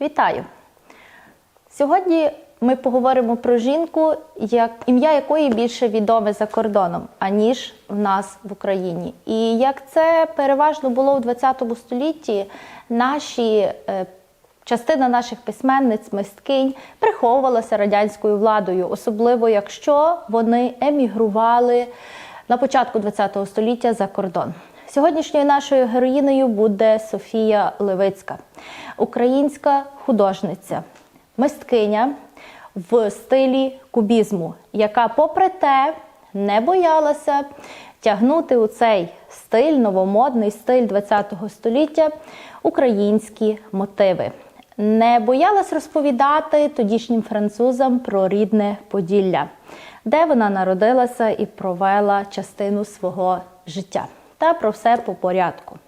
Вітаю! Сьогодні ми поговоримо про жінку, як, ім'я якої більше відоме за кордоном, аніж в нас в Україні. І як це переважно було у ХХ столітті, наші е, частина наших письменниць, мисткинь приховувалася радянською владою, особливо якщо вони емігрували на початку ХХ століття за кордон. Сьогоднішньою нашою героїнею буде Софія Левицька, українська художниця, мисткиня в стилі кубізму, яка, попри те, не боялася тягнути у цей стиль, новомодний стиль ХХ століття українські мотиви. Не боялась розповідати тодішнім французам про рідне Поділля, де вона народилася і провела частину свого життя. Та про все по порядку.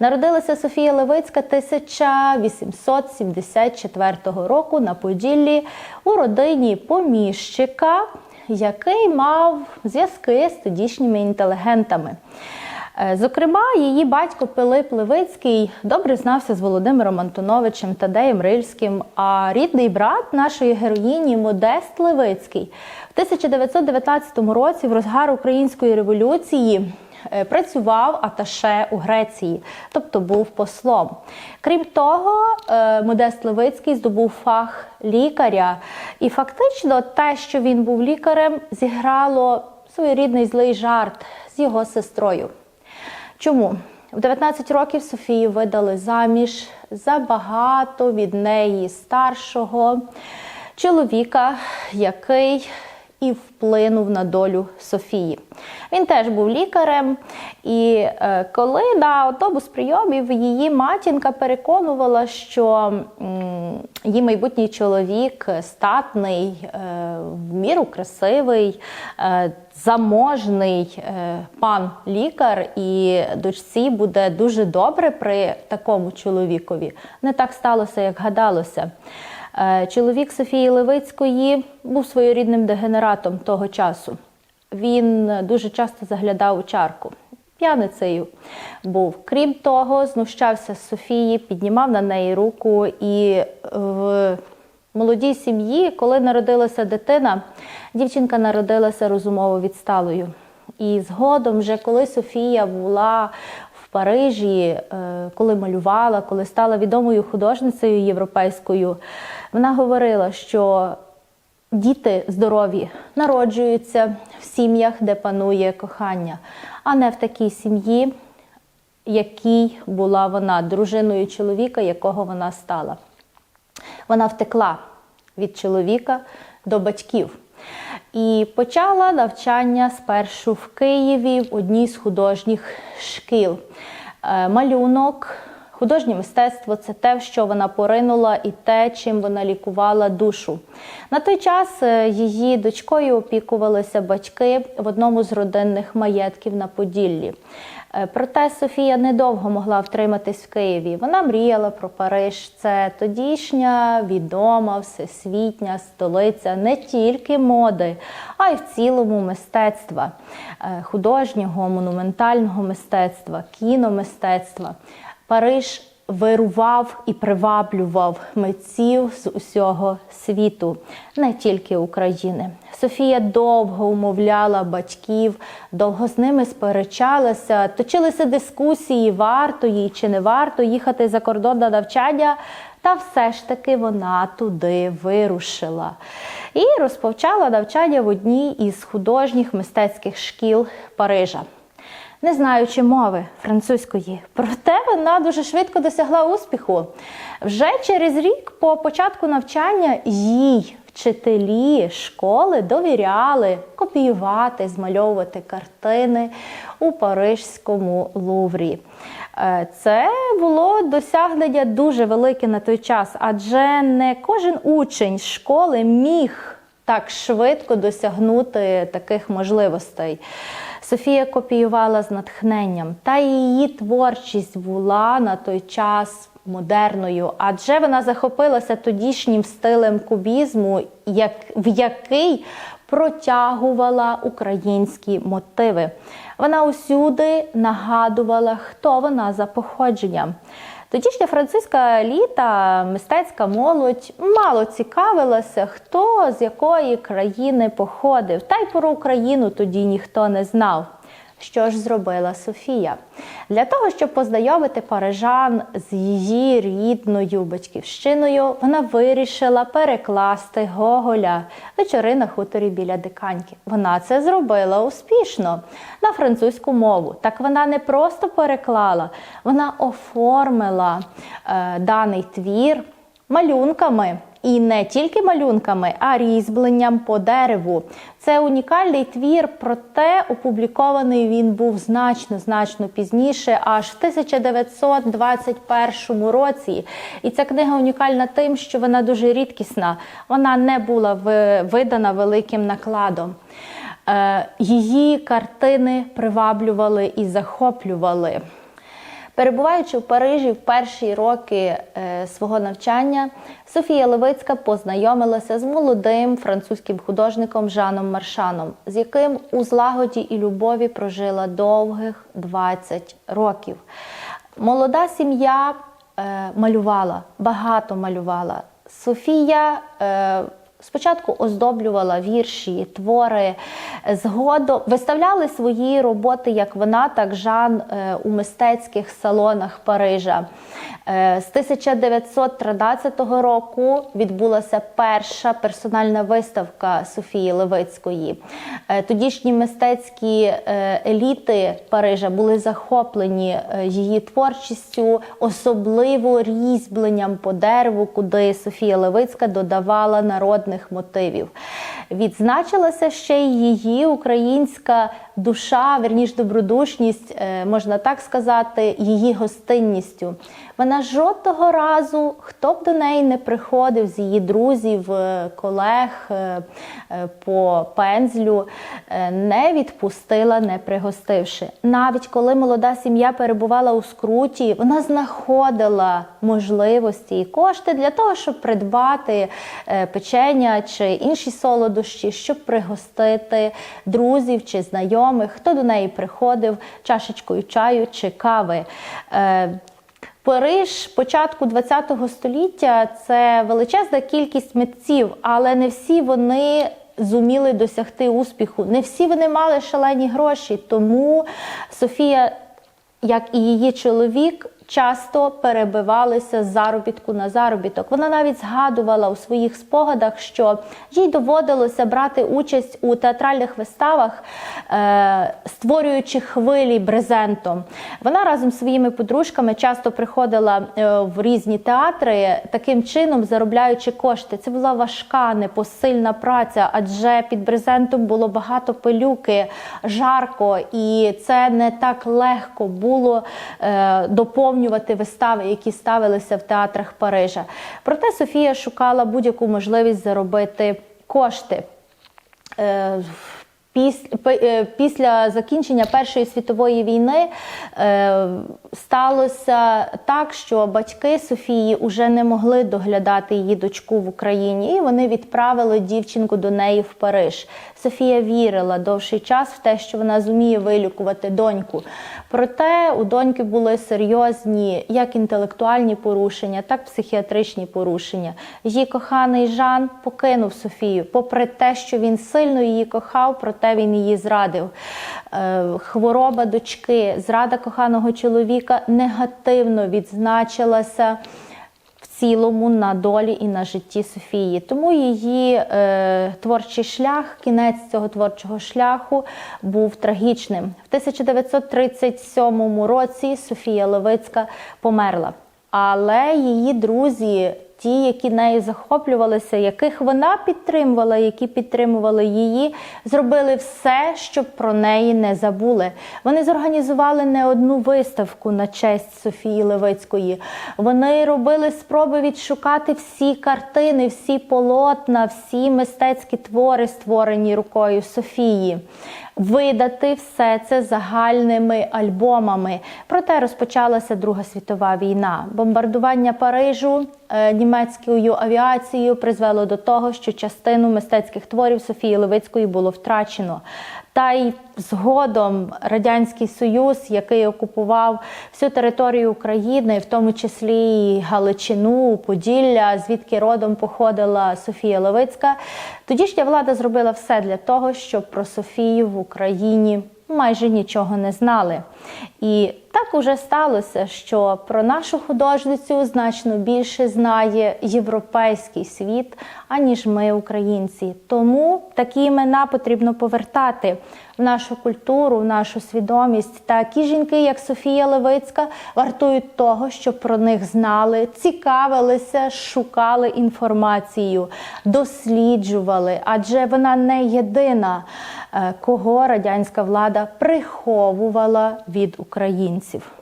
Народилася Софія Левицька 1874 року на Поділлі у родині поміщика, який мав зв'язки з тодішніми інтелігентами. Е, Зокрема, її батько Пилип Левицький добре знався з Володимиром Антоновичем Тадеєм Рильським, а рідний брат нашої героїні Модест Левицький в 1919 році в розгар української революції працював аташе у Греції, тобто був послом. Крім того, е, Модест Левицький здобув фах лікаря, і фактично те, що він був лікарем, зіграло своєрідний злий жарт з його сестрою. Чому? В 19 років Софію видали заміж за багато від неї старшого чоловіка, який і вплинув на долю Софії. Він теж був лікарем, і е, коли на автобус прийомів її матінка переконувала, що її майбутній чоловік статний, е, в міру красивий, е, заможний пан лікар, і дочці буде дуже добре при такому чоловікові. Не так сталося, як гадалося. Е, Чоловік Софії Левицької був своєрідним дегенератом того часу. Він дуже часто заглядав у чарку. П'яницею був. Крім того, знущався з Софії, піднімав на неї руку і в молодій сім'ї, коли народилася дитина, дівчинка народилася розумово відсталою. І згодом, вже коли Софія була Парижі, е, коли малювала, коли стала відомою художницею європейською, вона говорила, що діти здорові народжуються в сім'ях, де панує кохання, а не в такій сім'ї, якій була вона дружиною чоловіка, якого вона стала. Вона втекла від чоловіка до батьків і почала навчання спершу в Києві в одній з художніх шкіл. Е, Малюнок, художнє мистецтво це те, в що вона поринула, і те, чим вона лікувала душу. На той час е, її дочкою опікувалися батьки в одному з родинних маєтків на Поділлі. Е, Проте Софія недовго могла втриматись в Києві. Вона мріяла про Париж. Це тодішня відома всесвітня столиця не тільки моди, а й в цілому мистецтва, е, художнього, монументального мистецтва, кіномистецтва. Париж вирував і приваблював митців з усього світу, не тільки України. Софія довго умовляла батьків, довго з ними сперечалася, точилися дискусії, варто їй чи не варто їхати за кордон на навчання. Та все ж таки вона туди вирушила і розпочала навчання в одній із художніх мистецьких шкіл Парижа не знаючи мови французької. Проте вона дуже швидко досягла успіху. Вже через рік по початку навчання їй вчителі школи довіряли копіювати, змальовувати картини у Парижському Луврі. Е, Це було досягнення дуже велике на той час, адже не кожен учень школи міг так швидко досягнути таких можливостей. Софія копіювала з натхненням, та її творчість була на той час модерною, адже вона захопилася тодішнім стилем кубізму, як, в який протягувала українські мотиви. Вона усюди нагадувала, хто вона за походженням. Тодішня французька еліта, мистецька молодь мало цікавилася, хто з якої країни походив. Та й про Україну тоді ніхто не знав. Що ж зробила Софія? Для того, щоб познайомити парижан з її рідною батьківщиною, вона вирішила перекласти Гоголя вечори на хуторі біля диканьки. Вона це зробила успішно на французьку мову. Так вона не просто переклала, вона оформила е, даний твір малюнками. І не тільки малюнками, а різьбленням по дереву. Це унікальний твір, проте опублікований він був значно значно пізніше, аж в 1921 році. І ця книга унікальна тим, що вона дуже рідкісна. Вона не була видана великим накладом. Е, її картини приваблювали і захоплювали. Перебуваючи в Парижі в перші роки е, свого навчання, Софія Левицька познайомилася з молодим французьким художником Жаном Маршаном, з яким у злагоді і любові прожила довгих 20 років. Молода сім'я е, малювала, багато малювала. Софія е, Спочатку оздоблювала вірші, твори, згодом виставляли свої роботи, як вона, так Жан е, у мистецьких салонах Парижа. Е, з 1913 року відбулася перша персональна виставка Софії Левицької. Е, тодішні мистецькі еліти Парижа були захоплені її творчістю, особливо різьбленням по дереву, куди Софія Левицька додавала народних мотивів. Відзначилася ще й її українська душа, верніш добродушність, е, можна так сказати, її гостинністю. Вона жодного разу, хто б до неї не приходив з її друзів, е, колег е, по пензлю, не відпустила, не пригостивши. Навіть коли молода сім'я перебувала у скруті, вона знаходила можливості і кошти для того, щоб придбати печення чи інші солодощі, щоб пригостити друзів чи знайомих, хто до неї приходив чашечкою чаю чи кави. Париж початку ХХ століття це величезна кількість митців, але не всі вони зуміли досягти успіху. Не всі вони мали шалені гроші. Тому Софія, як і її чоловік, часто перебивалися з заробітку на заробіток. Вона навіть згадувала у своїх спогадах, що їй доводилося брати участь у театральних виставах, е, створюючи хвилі брезентом. Вона разом з своїми подружками часто приходила е, в різні театри, таким чином заробляючи кошти. Це була важка, непосильна праця, адже під брезентом було багато пилюки, жарко, і це не так легко було е, доповнити доповнювати вистави, які ставилися в театрах Парижа. Проте Софія шукала будь-яку можливість заробити кошти. Е, після закінчення Першої світової війни е, сталося так, що батьки Софії вже не могли доглядати її дочку в Україні, і вони відправили дівчинку до неї в Париж. Софія вірила довший час в те, що вона зуміє вилікувати доньку. Проте у доньки були серйозні як інтелектуальні порушення, так і психіатричні порушення. Її коханий Жан покинув Софію, попри те, що він сильно її кохав, проте він її зрадив. Е, хвороба дочки, зрада коханого чоловіка негативно відзначилася цілому на долі і на житті Софії. Тому її е, творчий шлях, кінець цього творчого шляху був трагічним. В 1937 році Софія Левицька померла, але її друзі ті, які нею захоплювалися, яких вона підтримувала, які підтримували її, зробили все, щоб про неї не забули. Вони зорганізували не одну виставку на честь Софії Левицької. Вони робили спроби відшукати всі картини, всі полотна, всі мистецькі твори, створені рукою Софії видати все це загальними альбомами. Проте розпочалася Друга світова війна. Бомбардування Парижу е, німецькою авіацією призвело до того, що частину мистецьких творів Софії Левицької було втрачено. Та й згодом Радянський Союз, який окупував всю територію України, в тому числі і Галичину, Поділля, звідки родом походила Софія Левицька, тодішня влада зробила все для того, щоб про Софію в Україні майже нічого не знали. І так уже сталося, що про нашу художницю значно більше знає європейський світ, аніж ми, українці. Тому такі імена потрібно повертати в нашу культуру, в нашу свідомість. Такі жінки, як Софія Левицька, вартують того, щоб про них знали, цікавилися, шукали інформацію, досліджували, адже вона не єдина, кого радянська влада приховувала від українців.